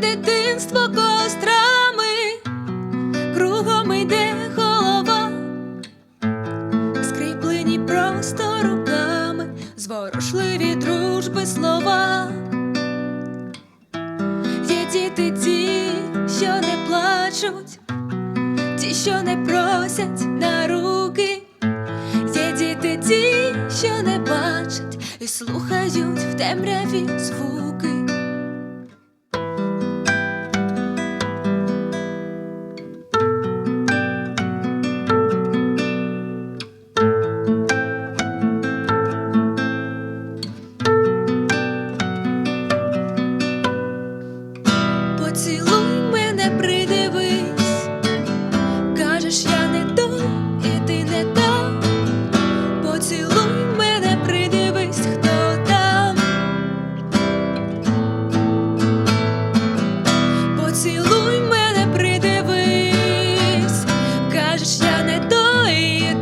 Дитинство кострами, кругом йде голова, скріплені просто руками, зворушливі дружби слова. Є діти ті, що не плачуть, ті, що не просять на руки. Є діти ті, що не бачать і слухають в темряві звуки. You.